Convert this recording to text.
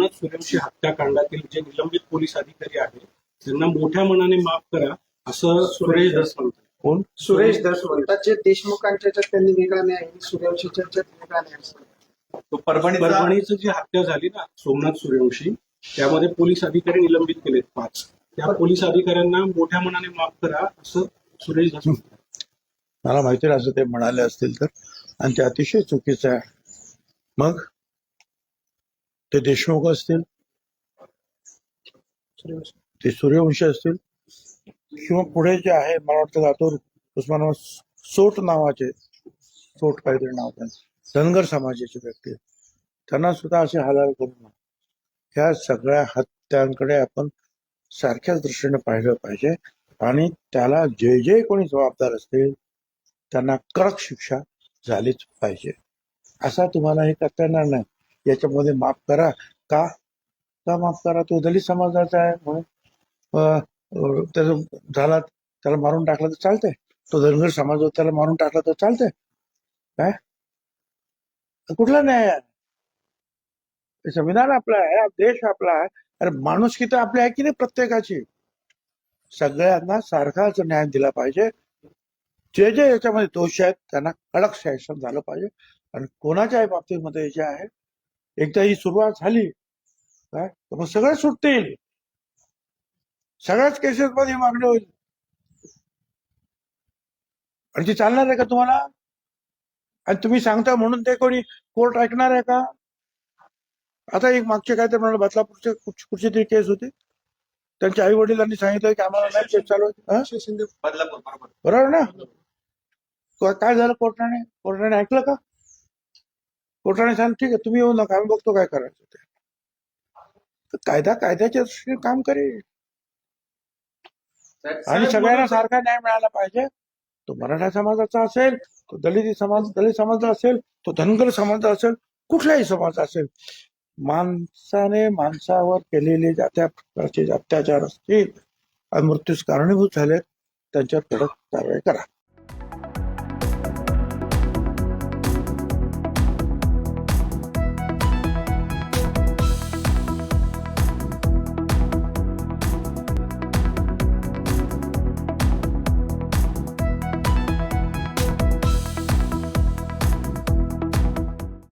सोमनाथ सूर्यवंशी हत्याकांडातील जे निलंबित पोलीस अधिकारी आहेत त्यांना मोठ्या मनाने माफ करा असं सुरेश धस म्हणतात. कोण? सुरेश धस म्हणतात. जे देशमुखांच्या त्यांनी वेगळा न्याय सूर्यवंशीच्या वेगळा न्याय. तो परभणीचा परभणीचं जी हत्या झाली ना सोमनाथ सूर्यवंशी त्यामध्ये पोलीस अधिकारी निलंबित केलेत पाच. त्या पोलीस अधिकाऱ्यांना मोठ्या मनाने माफ करा असं सुरेश म्हणतात. मला माहिती असं ते म्हणाले असतील तर. आणि ते अतिशय चुकीचं आहे. मग? ते देशमुख असतील ते सूर्यवंशी असतील किंवा पुढे जे आहे मला वाटतं लातूर उस्मानाबाद सोट नावाचे सोट काहीतरी नाव त्यांचं धनगर समाजाचे व्यक्ती त्यांना सुद्धा असे हालाल करू नये ह्या सगळ्या हत्यांकडे आपण सारख्याच दृष्टीने पाहिलं पाहिजे आणि त्याला जे जे कोणी जबाबदार असतील त्यांना कडक शिक्षा झालीच पाहिजे. असा तुम्हाला हे करता येणार नाही. याच्यामध्ये माफ करा. का? का माफ करा? तो दलित समाजाचा आहे म्हणून. अं, झाला त्याला मारून टाकलं तर चालतंय. तो धनगर समाज त्याला मारून टाकला तर चालतंय. काय? कुठला न्याय संविधान आपला आहे देश आपला आहे. अरे माणूस तर आपली आहे की नाही प्रत्येकाची? सगळ्यांना सारखाच न्याय दिला पाहिजे. जे जे याच्यामध्ये दोष आहेत त्यांना कडक शासन झालं पाहिजे. आणि कोणाच्याही बाबतीमध्ये जे आहे एकदा ही सुरुवात झाली काय तर मग सगळे सुटतील सगळ्याच केसेस मध्ये मागणी होईल. आणि ती चालणार आहे का तुम्हाला? आणि तुम्ही सांगता म्हणून ते कोणी कोर्ट ऐकणार आहे का? आता एक मागचे काय ते म्हणाले बदलापूरचे कुठ- कुठची तरी केस होती. त्यांच्या आई वडिलांनी सांगितलं की आम्हाला नाही केस चालू बदलापूर बरोबर. बरोबर ना? काय झालं कोर्टाने? कोर्टाने ऐकलं का? कोर्टाने सांग ठीक आहे तुम्ही येऊ नका आम्ही बघतो काय करायचं ते. तर कायदा कायद्याच्या दृष्टीने काम करेल. आणि सगळ्यांना सारखा न्याय मिळाला पाहिजे. तो मराठा समाजाचा असेल तो दलित समाज दलित समाजाचा असेल तो धनगर समाजाचा असेल कुठलाही समाज असेल माणसाने माणसावर केलेले ज्या त्या प्रकारचे अत्याचार असतील आणि मृत्यूस कारणीभूत झालेत त्यांच्यावर कडक कारवाई करा.